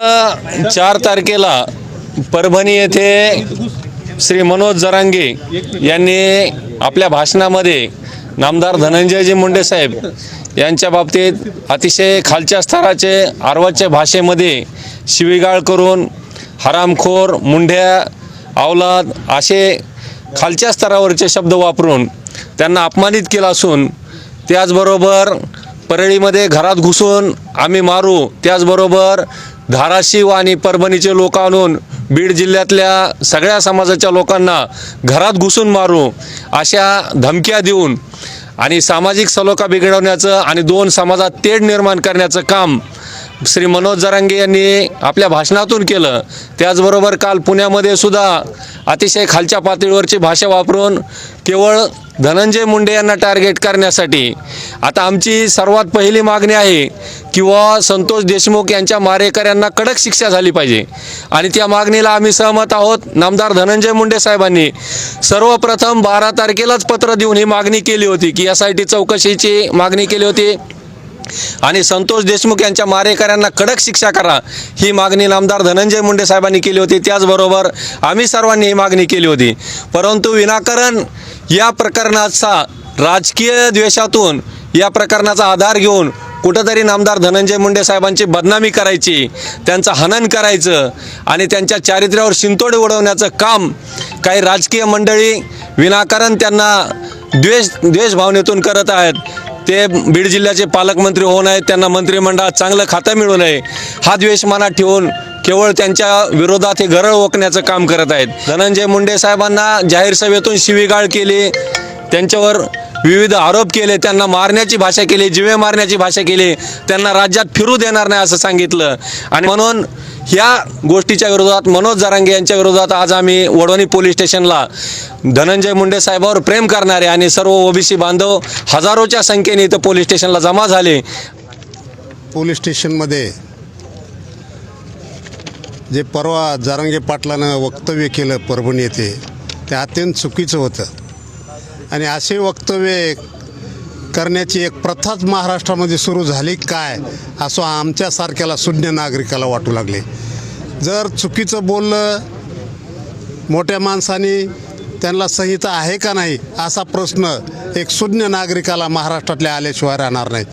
चार तारखेला परभणी येथे श्री मनोज जरांगे यांनी आपल्या भाषणामध्ये नामदार धनंजयजी मुंडे साहेब यांच्या बाबतीत अतिशय खालच्या स्तराचे आर्वाच्या भाषेमध्ये शिवीगाळ करून हरामखोर मुंढ्या अवलाद असे खालच्या स्तरावरचे शब्द वापरून त्यांना अपमानित केला असून त्याचबरोबर परळीमध्ये घरात घुसून आम्ही मारू त्याचबरोबर धाराशिव आणि परभणीचे लोक आणून बीड जिल्ह्यातल्या सगळ्या समाजाच्या लोकांना घरात घुसून मारू अशा धमक्या देऊन आणि सामाजिक सलोखा बिघडवण्याचं आणि दोन समाजात तेढ निर्माण करण्याचं काम श्री मनोज जरांगे यांनी आपल्या भाषणातून केलं. त्याचबरोबर काल पुण्यामध्ये सुद्धा अतिशय खालच्या पातळीवरची भाषा वापरून केवळ धनंजय मुंडे यांना टार्गेट करण्यासाठी. आता आमची सर्वात पहिली मागणी आहे किंवा संतोष देशमुख यांच्या मारेकऱ्यांना कडक शिक्षा झाली पाहिजे. आणि त्या मागणीला आम्ही सहमत आहोत. नामदार धनंजय मुंडे साहेबांनी सर्वप्रथम बारा तारखेलाच पत्र देऊन ही मागणी केली होती की एस आय टी चौकशीची मागणी केली होती. आणि संतोष देशमुख यांच्या मारेकऱ्यांना कडक शिक्षा करा. ही मागणी नामदार धनंजय मुंडे साहेबांनी केली होती. त्याचबरोबर आम्ही सर्वांनी ही मागणी केली होती. परंतु विनाकारण या प्रकरणाचा राजकीय द्वेषातून या प्रकरणाचा आधार घेऊन कुठंतरी नामदार धनंजय मुंडे साहेबांची बदनामी करायची त्यांचं हनन करायचं आणि त्यांच्या चारित्र्यावर शिंतोडे उडवण्याचं काम काही राजकीय मंडळी विनाकारण त्यांना द्वेष द्वेष भावनेतून करत आहेत. ते बीड जिल्ह्याचे पालकमंत्री होऊ नये त्यांना मंत्रिमंडळात चांगलं खातं मिळू नये हा द्वेष मनात ठेवून केवळ त्यांच्या विरोधात हे गरळ ओकण्याचं काम करत आहेत. धनंजय मुंडे साहेबांना जाहीर सभेतून शिवीगाळ केली. त्यांच्यावर विविध आरोप केले त्यांना मारण्याची भाषा केली जिवे मारण्याची भाषा केली त्यांना राज्यात फिरू देणार नाही असं सांगितलं. आणि म्हणून ह्या गोष्टीच्या विरोधात मनोज जरांगे यांच्या विरोधात आज आम्ही वडवणी पोलीस स्टेशनला धनंजय मुंडे साहेबावर प्रेम करणारे आणि सर्व ओबीसी बांधव हजारोच्या संख्येने इथं पोलीस स्टेशनला जमा झाले. पोलीस स्टेशनमध्ये जे परवा जारंगे पाटलानं वक्तव्य केलं परभणी येथे ते अत्यंत चुकीचं होतं. आणि असे वक्तव्य करण्याची एक प्रथाच महाराष्ट्रामध्ये सुरू झाली काय असं आमच्यासारख्याला शून्य नागरिकाला वाटू लागले. जर चुकीचं बोललं मोठ्या माणसाने त्यांना संहिता आहे का नाही असा प्रश्न एक शून्य नागरिकाला महाराष्ट्रातल्या आल्याशिवाय राहणार नाही.